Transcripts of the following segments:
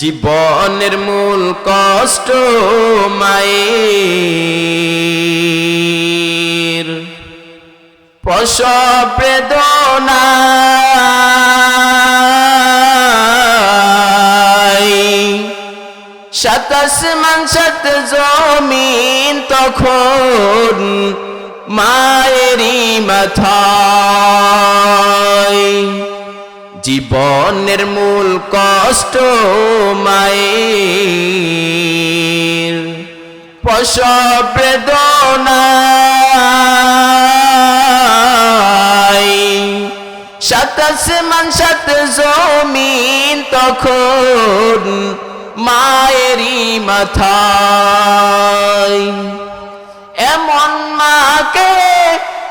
জীবনের মূল কষ্ট মায়ের। প্রসব বেদনায় সাতাশ মান জমিন তখন মায়েরই মাথায়। জীবনের মূল কষ্ট মায়ের। প্রসব বেদনায় সাতাশ মান সাত জমিন তখন মায়েরই মাথায়। এমন মাকে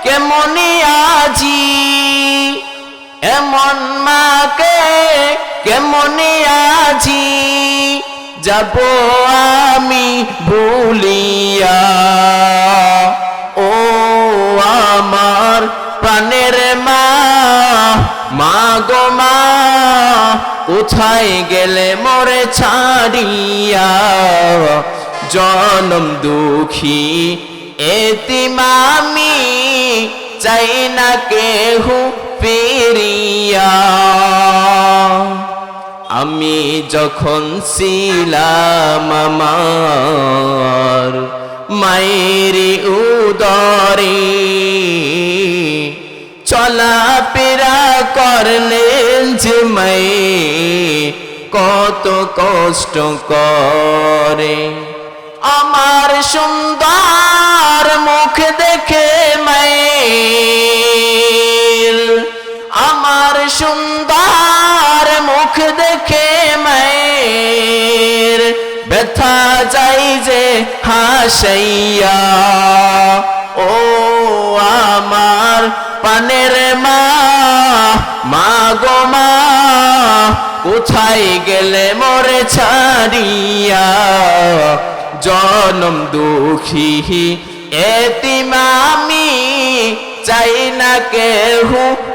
কেমনি আজি এমন মাকে কেমনি আজি? যাব আমি ভুলিয়া। ও আমার প্রাণের মা গো মা, কোথায় গেলে মরে ছাড়িয়া? জনম দুঃখী এতিমামি চাই না কেহু ফিরিয়া আমি যখন ছিলাম আমার মায়ের উদরে, চলাফেরা করলেন যে মায়ে, কত কষ্ট করে। আমার সুন্দর মুখ দেখে আমার সুন্দর মুখ দেখে মায়ের ব্যথা যাই যে হাসাইয়া। ও আমার পানের মা মা গো মা, কোথায় গেলে মরে ছাড়িয়া? জনম দুঃখী এতিমামি, চাই না কেহু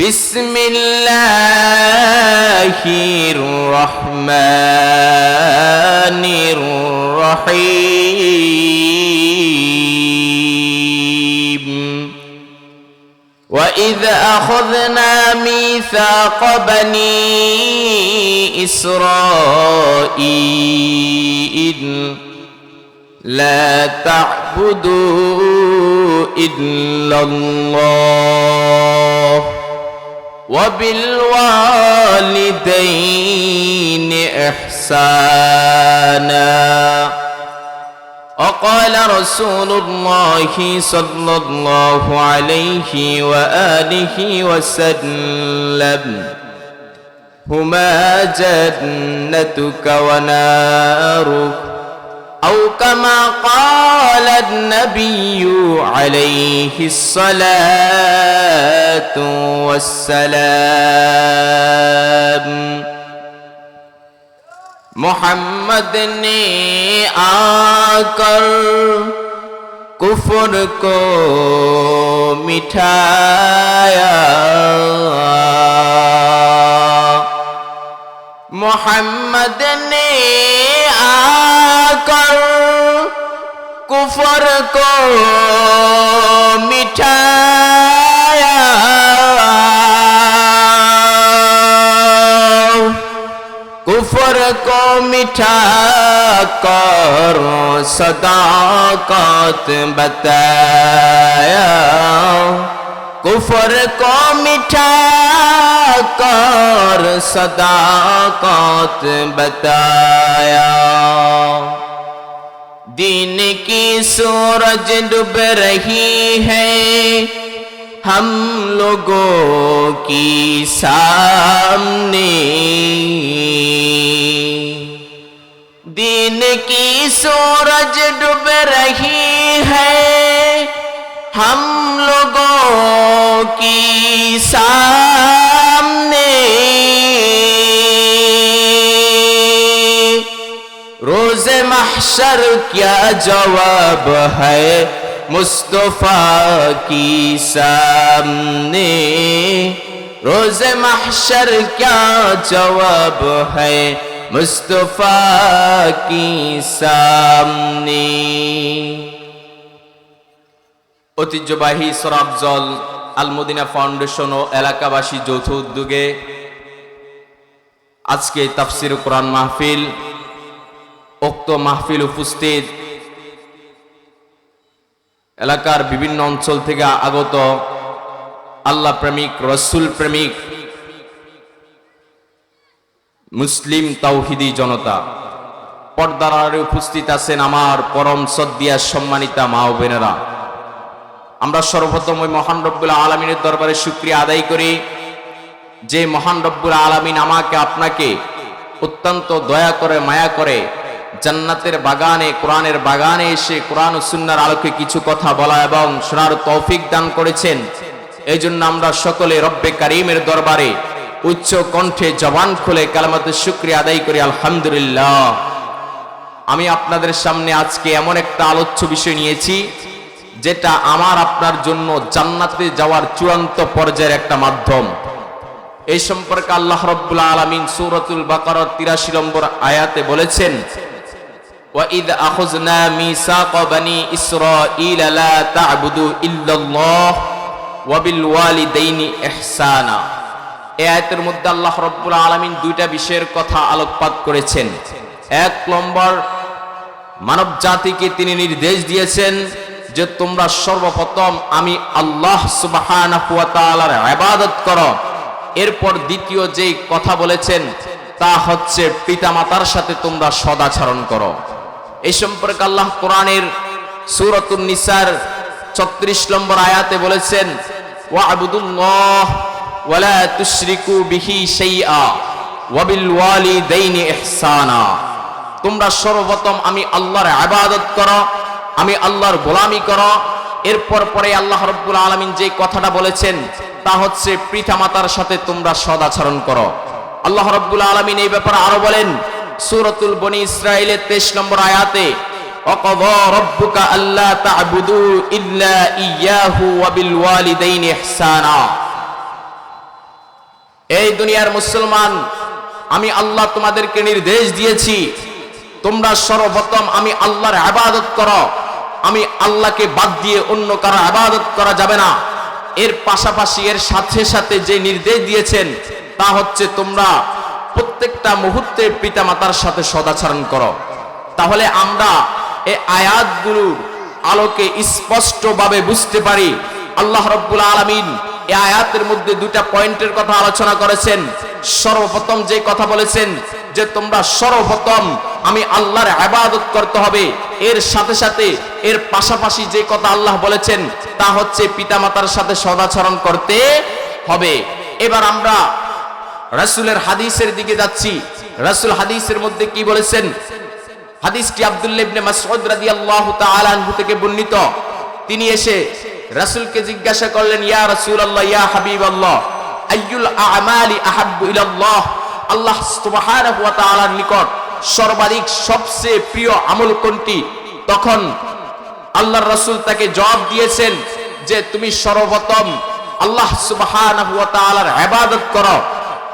بسم الله الرحمن الرحيم. وإذ أخذنا ميثاق بني إسرائيل لا تعبدوا إلا الله. وبالوالدين إحسانا. وقال رسول الله صلى الله عليه وآله وسلم هما جنتك ونارك أو كما قال النبي عليه الصلاة والسلام. محمد نے آ کر کفر کو مٹھایا. محمد نے आकर कुफर को मिठाया कुफर को मिठा कर सदाकत बताया कुफर को मिठा कर सदाकत बताया दिन की सूरज डूब रही है। हम लोगों की सामने। दिन की सूरज डूब रही है। हम लोगों की सामने روز محشر کیا جواب ہے مصطفیٰ کی سامنے روز محشر کیا جواب ہے مصطفیٰ کی سامنے ঐতিহ্যবাহী সরাবজল আলমদিনা ফাউন্ডেশন ও এলাকাবাসী যৌথ উদ্যোগে আজকে তাফসির কোরআন মাহফিল উক্ত মাহফিল উপস্থিত এলাকার বিভিন্ন অঞ্চল থেকে আগত আল্লাহ প্রেমিক, রসুল প্রেমিক, মুসলিম তাওহিদি জনতা। পর্দার উপস্থিত আছেন আমার পরম সদ্দিয়া সম্মানিতা মা ও বোনেরা। আমরা সর্বপ্রথম ওই মহান রব্বুল আলমিনের দরবারে শুক্রিয়া আদায় করি। যে মহান রব্বুল আলমিন আমাকে, আপনাকে অত্যন্ত দয়া করে, মায়া করে জান্নাতের বাগানে, কোরআনের বাগানে এসে কোরআন ও সুন্নার আলোকে কিছু কথা বলা এবং শোনার তৌফিক দান করেছেন। এই জন্য আমরা সকলে রব্বে কারিমের দরবারে উচ্চ কণ্ঠে জবান খুলে কালামাতে শুক্রিয়া আদায় করি, আলহামদুলিল্লাহ। আমি আপনাদের সামনে আজকে এমন একটা আলোচ্য বিষয় নিয়েছি, যেটা আমার আপনার জন্য জান্নাতে যাওয়ার চূড়ান্ত পর্যায়ের একটা মাধ্যম। এই সম্পর্কে আল্লাহ রব্বুল আলমিন সূরাতুল বাকারার তিরাশি নম্বর আয়াতে বলেছেন وَإِذْ أَخَذْنَا مِيثَاقَ بَنِي إِسْرَائِيلَ لَا تَعْبُدُوا إِلَّا اللَّهَ وَبِالْوَالِدَيْنِ إِحْسَانًا এই আয়াতের মধ্যে আল্লাহ রব্বুল আলমিন দুইটা বিষয়ের কথা আলোকপাত করেছেন এক নম্বর মানব জাতিকে তিনি নির্দেশ দিয়েছেন যে তোমরা সর্বপ্রথম আমি আল্লাহ সুবহানাহু ওয়া তাআলার ইবাদত করো এরপর দ্বিতীয় যে কথা বলেছেন তা হচ্ছে পিতামাতার সাথে তোমরা সদাচরণ করো এই সম্পর্কে আল্লাহ কোরআনের সূরাতুন নিসার 36 নম্বর আয়াতে বলেছেন, ওয়া'বুদুল্লাহ ওয়ালা তুশরিকু বিহি শাইআ ওয়াবিল ওয়ালিদাইনি ইহসানা। তোমরা সর্বপ্রথম আমি আল্লাহর আবাদত করো, আমি আল্লাহর গোলামি করো। এরপর পরে আল্লাহ রব্বুল আলমিন যে কথাটা বলেছেন, তা হচ্ছে পিতামাতার সাথে তোমরা সদাচরণ করো। আল্লাহ রব্বুল আলমিন এই ব্যাপারে আরও বলেন সুরতুল বনি ইসরায়েলের তেইশ নম্বর আয়াতে এই দুনিয়ার মুসলমান, আমি আল্লাহ তোমাদেরকে নির্দেশ দিয়েছি, তোমরা সর্বপ্রথম আমি আল্লাহর আবাদত কর। আমি আল্লাহকে বাদ দিয়ে অন্য কারও আবাদত করা যাবে না। এর পাশাপাশি এর সাথে সাথে যে নির্দেশ দিয়েছেন, তা হচ্ছে তোমরা প্রত্যেকটা মুহূর্তে পিতামাতার সাথে সদাচরণ করো। তাহলে আমরা এই আয়াতগুলোর আলোকে স্পষ্টভাবে বুঝতে পারি। আল্লাহ রব্বুল আলমিন এই আয়াতের মধ্যে দুটা পয়েন্টের কথা আলোচনা করেছেন। সর্বপ্রথম যে কথা বলেছেন যে তোমরা সর্বপ্রথম আমি আল্লাহর আবাদত করতে হবে। এর সাথে সাথে এর পাশাপাশি যে কথা আল্লাহ বলেছেন তা হচ্ছে পিতামাতার সাথে সদাচরণ করতে হবে। এবার আমরা রাসূলের হাদিসের দিকে যাচ্ছি। রাসূল হাদিসের মধ্যে কি বলেছেন? হাদিসটি আব্দুল্লাহ ইবনে মাসউদ রাদিয়াল্লাহু তাআলা থেকে বর্ণিত। তিনি এসে রাসূলকে জিজ্ঞাসা করলেন, ইয়া রাসূলুল্লাহ, ইয়া হাবিবাল্লাহ, আইয়ুল আমালি আহাব্বু ইলাল্লাহ? আল্লাহ সুবহানাহু ওয়া তাআলার নিকট সর্বাধিক সবচেয়ে প্রিয় আমল কোনটি? তখন আল্লাহর রাসূল তাকে জবাব দিয়েছেন যে, তুমি সর্বপ্রথম আল্লাহ সুবহানাহু ওয়া তাআলার ইবাদত করো।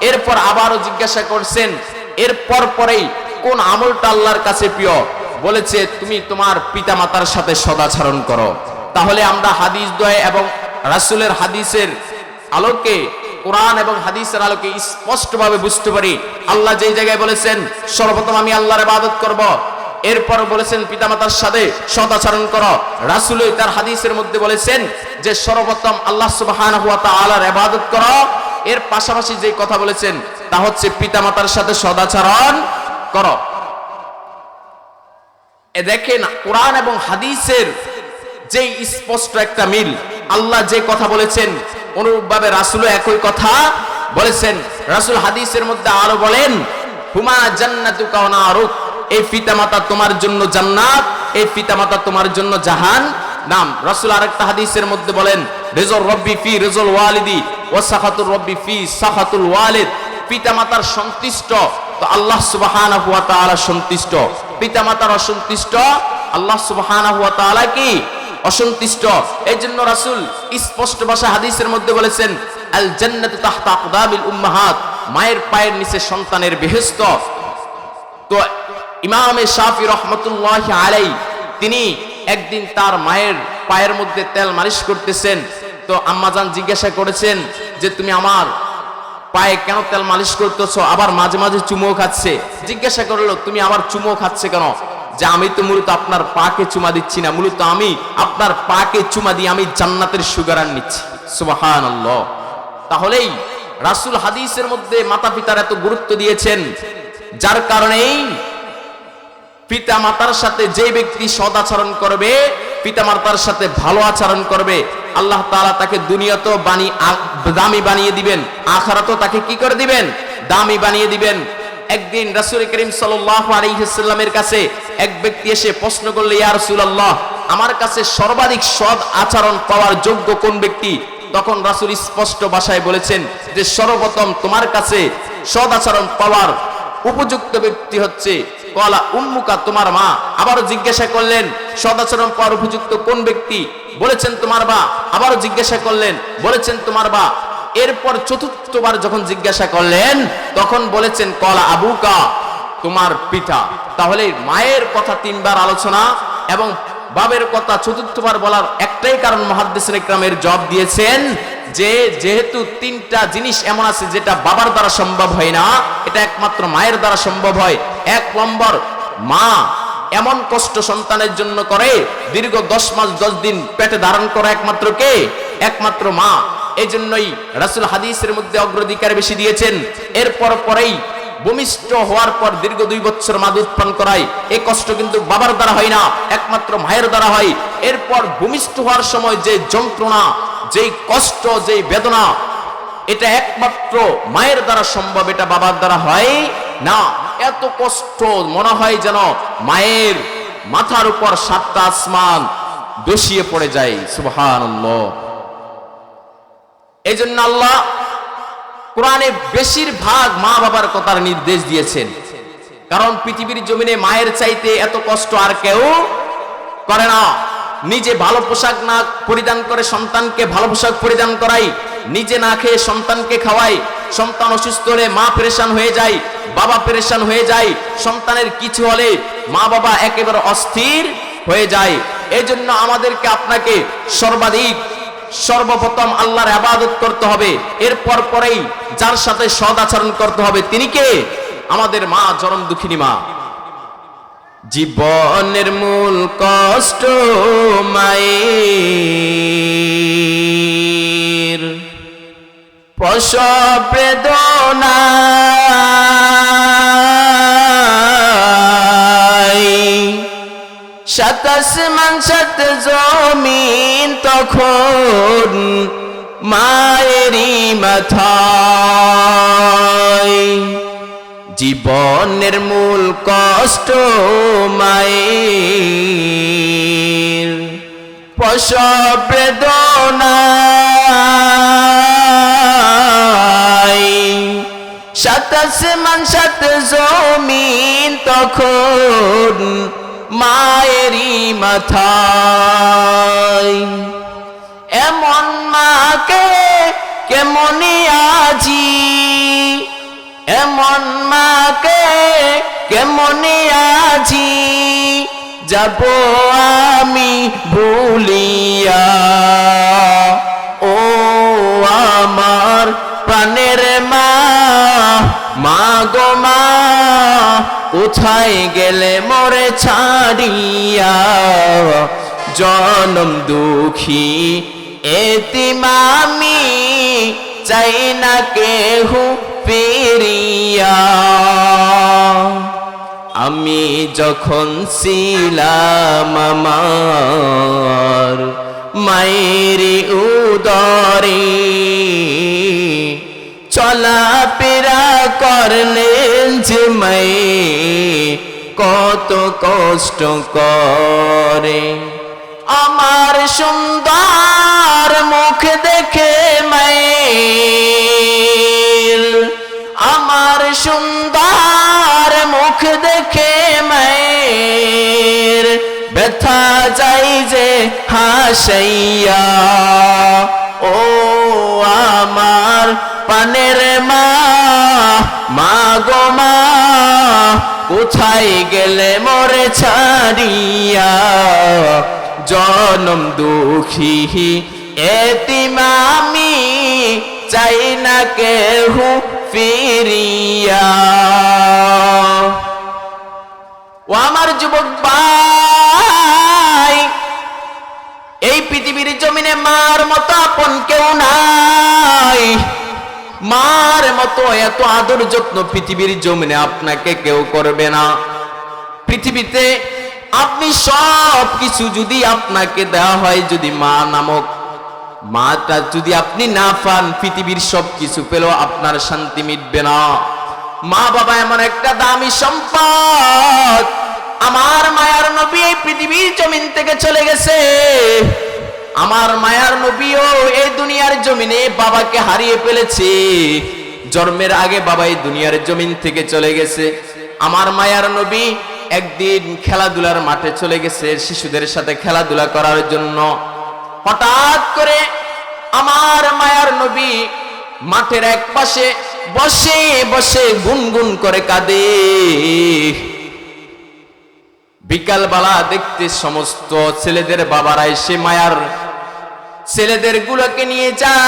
এরপর আবারও জিজ্ঞাসা করছেন, এরপর পরেই কোন আমলটা আল্লাহর কাছে প্রিয়? বলেছে, তুমি তোমার পিতামাতার সাথে সদাচরণ করো। তাহলে আমরা হাদিস দয় এবং রাসূলের হাদিসের আলোকে, কোরআন এবং হাদিসের আলোকে স্পষ্টভাবে বুঝতে পারি। আল্লাহ যেই জায়গায় বলেছেন, সর্বপ্রথম আমি আল্লাহর ইবাদত করব। এরপর বলেছেন, পিতামাতার সাথে সদাচরণ করো। রাসূল তার হাদিসের মধ্যে বলেছেন যে, সর্বপ্রথম আল্লাহ সুবহানাহু ওয়া তাআলার ইবাদত করো। এর পাশাপাশি যে কথা বলেছেন, তা হচ্ছে পিতামাতার সাথে সদাচরণ করো। এ দেখেন, কোরআন এবং হাদিসের যে স্পষ্ট একটা মিল, আল্লাহ যে কথা বলেছেন, অনুরূপভাবে রাসূলও একই কথা বলেছেন। রাসূল হাদিসের মধ্যে আরও বলেন, হুমা জান্নাতু ওয়া নারুক। এই পিতামাতা তোমার জন্য জান্নাত, এই পিতামাতা তোমার জন্য জাহান নাম রাসূল আরেকটা হাদিসের মধ্যে বলেন রেজল রব্বি ফি রেজল ওয়ালিদি। রব্বি ফি ওয়ালিদ। পিতামাতার সন্তুষ্ট, তো আল্লাহ সন্তুষ্ট। পিতামাতার অসন্তুষ্ট, আল্লাহ কি? অসন্তুষ্ট। স্পষ্ট ভাষা হাদিসের মধ্যে বলেছেন, আল তাহতা উম্মাহাত। মায়ের পায়ের নিচে সন্তানের বেহেশত। তো ইমামে শাফি রহমতুল্লাহ আলাই তিনি একদিন তার মায়ের পায়ের মধ্যে তেল মালিশ করতেছেন। তো আম্মাজান জিজ্ঞাসা করেছেন যে তুমি আমার পায়ে কেন তেল মালিশ করতেছো? আবার মাঝে মাঝে চুমো খাচ্ছে। জিজ্ঞাসা করল, তুমি আবার চুমো খাচ্ছে কেন? যে আমি তো মূলত আপনার পাকে চুমা দিচ্ছি না, মূলত আমি আপনার পাকে চুমা দিয়ে আমি জান্নাতের নিচ্ছি। সুবাহান তাহলেই রাসুল হাদিসের মধ্যে মাতা পিতার এত গুরুত্ব দিয়েছেন, যার কারণেই পিতা মাতার সাথে যে ব্যক্তি সদাচরণ করবে পিতা মাতার সাথে ভালো আচরণ করবে, আল্লাহ তাআলা তাকে দুনিয়াতেও বানি দামি বানিয়ে দিবেন, আখারাতও তাকে কি করে দিবেন? দামি বানিয়ে দিবেন। একদিন রাসূল করিম সাল্লামের কাছে এক ব্যক্তি এসে প্রশ্ন করলে, ইয়া রাসূলুল্লাহ, আমার কাছে সর্বাধিক সৎ আচরণ পাওয়ার যোগ্য কোন ব্যক্তি? তখন রাসূল স্পষ্ট ভাষায় বলেছেন যে, সর্বপ্রথম তোমার কাছে সৎ আচরণ পাওয়ার উপযুক্ত ব্যক্তি হচ্ছে। কলা উন্মুকা তোমার মা। আবারও জিজ্ঞাসা করলেন, সদাচরণ পর উপযুক্ত কোন ব্যক্তি? বলেছেন তোমার বা আবারও জিজ্ঞাসা করলেন, বলেছেন তোমার বা এরপর চতুর্থবার যখন জিজ্ঞাসা করলেন, তখন বলেছেন, কলা আবুকা, তোমার পিতা। তাহলে মায়ের কথা তিনবার আলোচনা এবং বাবের কথা চতুর্থবার বলার একটাই কারণ মহাদ্দেশ ইকরামের জব দিয়েছেন যে যেহেতু তিনটা জিনিস এমন আছে যেটা বাবার দ্বারা সম্ভব হয় না, এটা একমাত্র মায়ের দ্বারা সম্ভব হয়। এক নম্বর, মা এমন কষ্ট সন্তানের জন্য করে, দীর্ঘ দশ মাস দশ দিন পেটে ধারণ করা একমাত্র কে? একমাত্র মা। এই জন্যই রাসুল হাদিসের মধ্যে অগ্রাধিকার বেশি দিয়েছেন। এরপর পরেই ভূমিষ্ঠ হওয়ার পর দীর্ঘ দুই বছর মা দুধ পান করায় এই কষ্ট কিন্তু বাবার দ্বারা হয় না, একমাত্র মায়ের দ্বারা হয়। এরপর ভূমিষ্ঠ হওয়ার সময় যে যন্ত্রণা, যেই কষ্ট, যেই বেদনা, এটা একমাত্র মায়ের দ্বারা সম্ভব, এটা বাবার দ্বারা হয় না। এত কষ্ট, মনে হয় যেন মায়ের মাথার উপর সাতটা আসমান দোষিয়ে পড়ে যায়। সুবহানাল্লাহ। এই জন্য আল্লাহ কোরআনে বেশিরভাগ মা বাবার কথার নির্দেশ দিয়েছেন। কারণ পৃথিবীর জমিনে মায়ের চাইতে এত কষ্ট আর কেউ করে না। নিজে ভালো পোশাক না পরিধান করে সন্তানকে ভালো পোশাক পরিধান করাই, নিজে না খেয়ে সন্তানকে খাওয়াই, সন্তান অসুস্থ হলে মা পেরেশান হয়ে যায়, বাবা পেরেশান হয়ে যায়, সন্তানের কিছু হলে মা বাবা একেবারে অস্থির হয়ে যায়। এই জন্য আমাদেরকে আপনাকে সর্বাধিক সর্বপ্রথম আল্লাহর আবাদত করতে হবে। এরপর পরেই যার সাথে সদ আচরণ করতে হবে তিনি কে? আমাদের মা চরম দুঃখিনী মা। জীবনের মূল কষ্ট মায়ের। প্রসব বেদনা সাতাশ সাত জমিন তখন মায়েরই মাথায়। জীবনের মূল কষ্ট মায়ের। প্রসব বেদনায় সাতাশ মান সাত জমিন তখন মায়েরই মাথায়। এমন মাকে কেমনে আজি? এমন মাকে কেমনে আজি? যাব আমি ভুলিয়া। ও আমার প্রাণের মা মা গো মা। কোথায় গেলে মরে ছাড়িয়া? জনম দুঃখী এতিমামি চাই না কেহু পেরিয়া আমি যখন ছিলাম আমার মায়ের উদরে চলা পেরা করলেন যে মায়ে কত কষ্ট করে। আমার সুন্দর মুখ দেখে মায়ের আমার সুন্দর মুখ দেখে মায়ের ব্যথা যাই যে হাসাইয়া। ও আমার পানের মা মা গো মা, কোথায় গেলে মরে ছাড়িয়া? জনম দুঃখী এতিমামি চাই না কেহু ফিরিয়া। ও আমার যুবক ভাই পৃথিবীর জমিনে মার মতো আপন কেউ নাই। মার মতো এত আদর যত্ন পৃথিবীর জমিনে আপনাকে কেউ করবে না। পৃথিবীতে আপনি সব কিছু যদি আপনাকে দেওয়া হয়, যদি মা নামক মাটা যদি আপনি না পান, পৃথিবীর সব কিছু পেলেও আপনার শান্তি মিটবে না। মা বাবা এমন একটা দামি সম্পদ। আমার মায়ার নবী এই পৃথিবীর জমিন থেকে চলে গেছে। আমার মায়ার নবীও এই দুনিয়ার জমিনে বাবাকে হারিয়ে ফেলেছে। জন্মের আগে বাবা এই দুনিয়ার জমিন থেকে চলে গেছে। আমার মায়ার নবী একদিন খেলাধুলার মাঠে চলে গেছে শিশুদের সাথে খেলাধুলা করার জন্য। হঠাৎ করে আমার মায়ার নবী মাঠের এক পাশে বসে বসে গুনগুন করে কাঁদে। বিকালবেলা দেখতে সমস্ত ছেলেদের বাবারা এসে মায়ার ছেলেদের গুলোকে নিয়ে যায়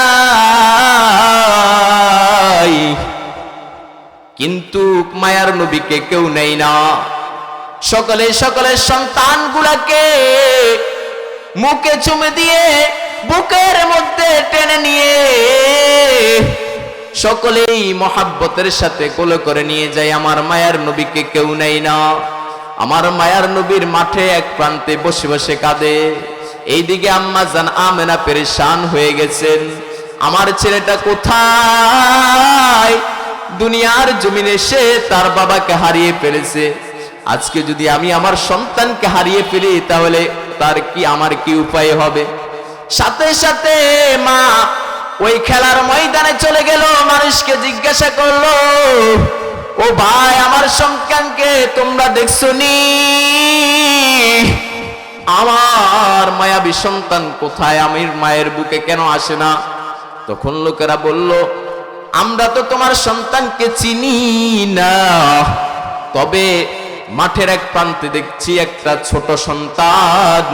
কিন্তু মায়ার নবীকে কেউ নেই না। সকলে সকলে সন্তান গুলাকে মুখে চুমে দিয়ে বুকের মধ্যে টেনে নিয়ে সকলেই মহাব্বতের সাথে কোলে করে নিয়ে যায়। আমার মায়ার নবীকে কেউ নেই না। আমার মায়ার নবীর মাঠে এক প্রান্তে বসে বসে কাঁদে। এইদিকে আম্মা জান আমেনা পেরেশান হয়ে গেছেন। আমার ছেলেটা কোথায়? দুনিয়ার জমিনে সে তার বাবাকে হারিয়ে ফেলেছে। আজকে যদি আমি আমার সন্তানকে হারিয়ে ফেলি, তাহলে তার কি আমার কি উপায় হবে? সাথে সাথে মা ওই খেলার ময়দানে চলে গেল, মানুষকে জিজ্ঞাসা করল, ও ভাই, আমার সন্তানকে তোমরা দেখছ নি? আমার মায়াবী সন্তান কোথায়? আমির মায়ের বুকে কেন আসে না? তখন লোকেরা বলল, আমরা তো তোমার সন্তানকে চিনি না। তবে মাঠের এক প্রান্তে দেখছি একটা ছোট সন্তান।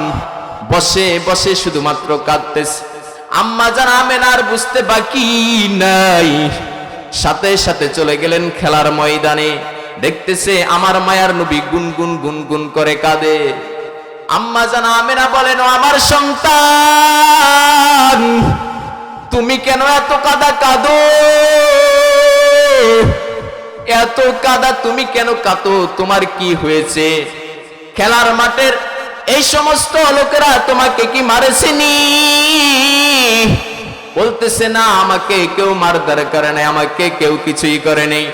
বসে বসে শুধুমাত্র কাঁদতেছে। আম্মা জান আমেনার বুঝতে বাকি নাই। সাথে সাথে চলে গেলেন খেলার ময়দানে। দেখতেছে আমার মায়ার নবী গুনগুন গুনগুন করে কাঁদে। আম্মা জান আমেনা বলেন আমার সন্তান, তুমি কেন এত কাদা কাঁদো? এত কাদা তুমি কেন কাঁদো? তোমার কি হয়েছে? খেলার মাঠের এই সমস্ত লোকেরা তোমাকে কি মারেছেনি? বলতেছে, না, আমাকে কেউ মারদার করে নাই, আমাকে কেউ কিছুই করে নেই।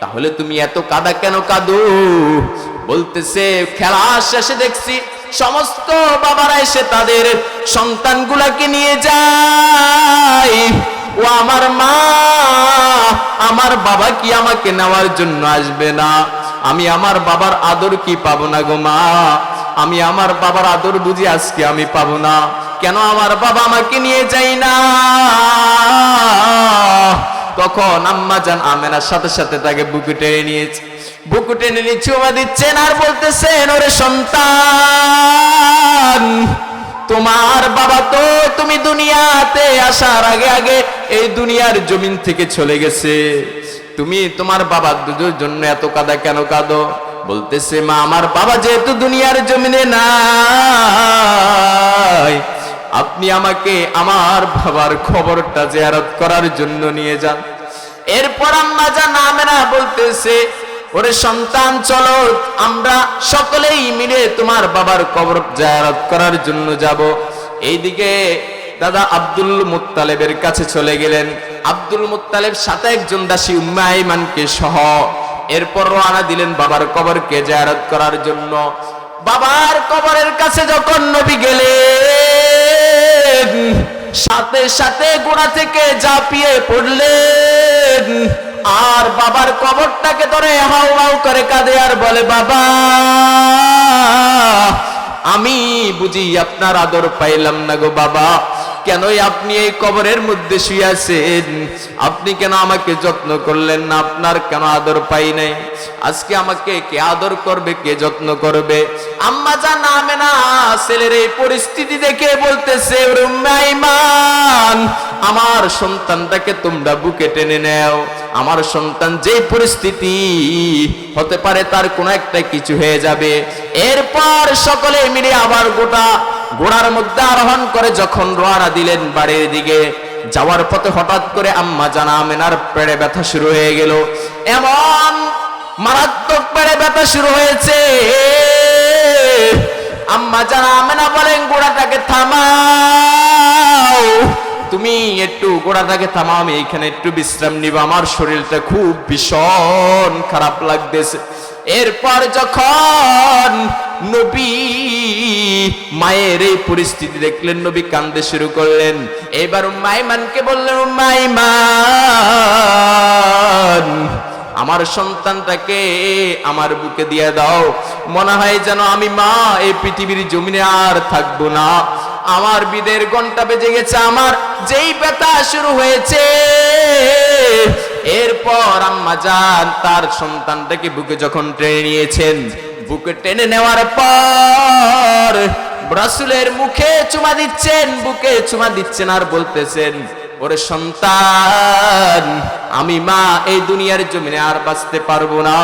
তাহলে তুমি এত কাদা কেন কাঁদো? বলতেছে, খেলা শেষে দেখছি সমস্ত বাবারা এসে তাদের সন্তানগুলাকে নিয়ে যায়। ও আমার মা, আমার বাবা কি আমাকে নেওয়ার জন্য আসবে না? আমি আমার বাবার আদর কি পাবো না গো মা? আমি আমার বাবার আদর বুঝি আজকে আমি পাবো না। কেন আমার বাবা আমাকে নিয়ে যাই না? তখন আম্মা জান আমেনার সাথে সাথে তাকে বুকে টেনে নিয়েছে। বুকু টেনে নিয়ে চুমা দিচ্ছেন আর বলতেছেন, ওরে সন্তান, তোমার বাবা তো তুমি দুনিয়াতে আসার আগে আগে এই দুনিয়ার জমিন থেকে চলে গেছে। তুমি তোমার বাবার দুজোর জন্য এত কাদা কেন কাঁদো? বলতেছে, মা, আমার বাবা যেহেতু দুনিয়ার জমিনে নাই, আপনি আমাকে আমার বাবার খবরটা জেয়ারত করার জন্য নিয়ে যান। এরপর আম্মা যা নামে না বলতেছে ওরে সন্তান, চলো, আমরা সকলেই মিলে তোমার বাবার কবর জায়ারত করার জন্য যাব। এইদিকে দাদা আব্দুল মুত্তালেবের কাছে চলে গেলেন। আব্দুল মুত্তালেব সাথে একজন দাসী উম্মা আইমানকে সহ এরপর রওনা দিলেন বাবার কবরকে জিয়ারত করার জন্য। বাবার কবরের কাছে যখন নবী গেলেন, সাথে সাথে গোড়া থেকে জাপিয়ে পড়লেন। আর বাবার কবরটাকে ধরে হাউ হাউ করে কাঁদে আর বলে, বাবা, আমি বুঝি আপনার আদর পাইলাম না গো বাবা। কেনই আপনি এই কবরের মধ্যে শুয়ে আছেন? আপনি কেন আমাকে যত্ন করলেন না? আপনার কেন আদর পাই নাই? আজকে আমাকে কে আদর করবে, কে যত্ন করবে? আম্মা যা নামে না ছেলের এই পরিস্থিতি দেখে বলতেছে আমার সন্তানটাকে তোমরা বুকে টেনে নেও। আমার সন্তান যে পরিস্থিতি হতে পারে তার কোনো একটা কিছু হয়ে যাবে। এরপর সকলে মিলে আবার গোটা ঘোড়ার মধ্যে আরোহণ করে যখন রোয়ানা দিলেন বাড়ির দিকে, যাওয়ার পথে হঠাৎ করে আম্মা জানা আমেনার পেড়ে ব্যথা শুরু হয়ে গেল। এমন মারাত্মক পেড়ে ব্যথা শুরু হয়েছে। আম্মা জানা আমেনা বলেন গোড়াটাকে থামাও। তুমি একটু গোড়াটাকে থামাও, আমি এখানে একটু বিশ্রাম নিব। আমার শরীরটা খুব ভীষণ খারাপ লাগতেছে। এরপর যখন নবী মায়ের এই পরিস্থিতি দেখলেন, নবী কান্দে শুরু করলেন। এবার মাইমানকে বললেন মাইমান আমার সন্তানটাকে আমার বুকে দিয়ে দাও। মনে হয় যেন আমি মা, এই পৃথিবীর জমিনে আর থাকব না। আমার বিদের ঘণ্টা বেজে গেছে, আমার যেই ব্যথা শুরু হয়েছে এরপর আম্মা যান তার সন্তানটাকে বুকে যখন টেনে নিয়েছেন, বুকে টেনে নেওয়ার পর রাসুলের মুখে চুমা দিচ্ছেন, বুকে চুমা দিচ্ছেন আর বলতেছেন, ওরে সন্তান, আমি মা, এই দুনিয়ার জমিনে আর বাঁচতে পারব না।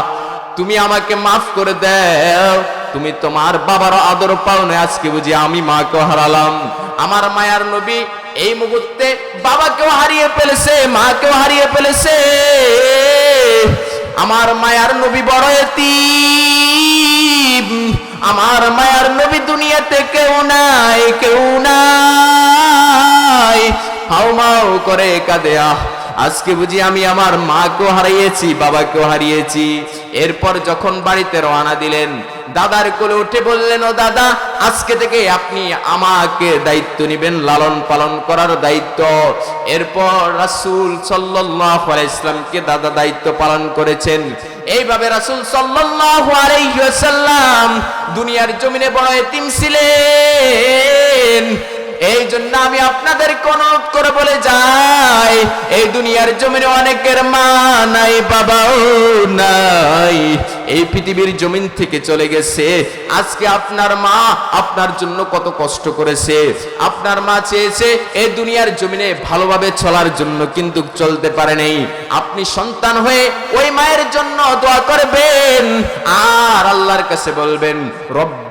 তুমি আমাকে মাফ করে দাও। তুমি তোমার বাবার আদর পাও না আজকে বুঝি আমি মাকে হারালাম। আমার মায়ার নবী এই মুহূর্তে বাবাকেও হারিয়ে ফেলেছে, মাকেও হারিয়ে ফেলেছে। আমার মায়ার নবী বড় এতি আমার মায়ার নবী দুনিয়াতে কেউ নাই কেউ নাই। হাও মাও করে কাঁদে, আহ। আজকে বুঝি আমি আমার মাকেও হারিয়েছি, বাবাকেও হারিয়েছি। এরপর যখন বাড়িতে রওনা দিলেন, দাদার কোলে উঠে বললেন, ও দাদা, আজকে থেকে আপনি আমাকে দায়িত্ব নেবেন, লালন পালন করার দায়িত্ব। এরপর রাসূল সাল্লাল্লাহু আলাইহি ইসলামকে দাদা দায়িত্ব পালন করেছেন। এইভাবে রাসূল ওয়াসাল্লাম দুনিয়ার জমিনে বড় এতিম ছিলেন। এই জন্য আমি আপনাদের কোন করে বলে যাই, এই দুনিয়ার জমিনে অনেকের মা নাই, বাবাও নাই। এই পৃথিবীর জমিন থেকে চলে গেছে। আজকে আপনার মা আপনার জন্য কত কষ্ট করেছে। আপনার মা চেয়েছে এই দুনিয়ার জমিনে ভালোভাবে চলার জন্য, কিন্তু চলতে পারে নাই। আপনি সন্তান হয়ে ওই মায়ের জন্য দোয়া করবেন, আর আল্লাহর কাছে বলবেন রব্বির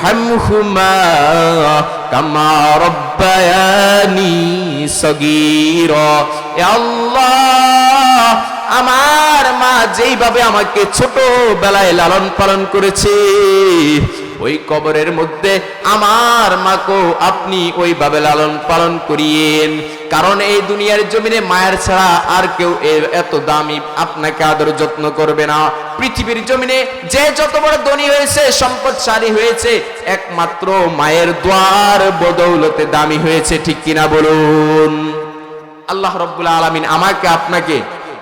হামহুমা কামা রব্বায়ানি সগীরা আল্লাহ আমার মা যেইভাবে আমাকে ছোটবেলায় লালন পালন করেছে ওই কবরের মধ্যে আমার মাকেও আপনি ওইভাবে লালন পালন করিয়েন। কারণ এই দুনিয়ার জমিনে মায়ের ছাড়া আর কেউ এত দামি আপনাকে আদর যত্ন করবে না। পৃথিবীর জমিনে যে যত বড় ধনী হয়েছে, সম্পদশালী হয়েছে, একমাত্র মায়ের দ্বার বদৌলতে দামি হয়েছে, ঠিক কিনা বলুন? আল্লাহ রব্বুল আলমিন আমাকে আপনাকে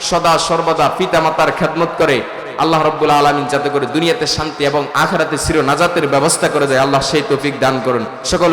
সদা সর্বদা পিতা মাতার খেদমত করে আল্লাহ রব্বুল আলমিন যাতে করে দুনিয়াতে শান্তি এবং আখরাতে চির নাজাতের ব্যবস্থা করে যায় আল্লাহ সেই টপিক দান করুন। সকল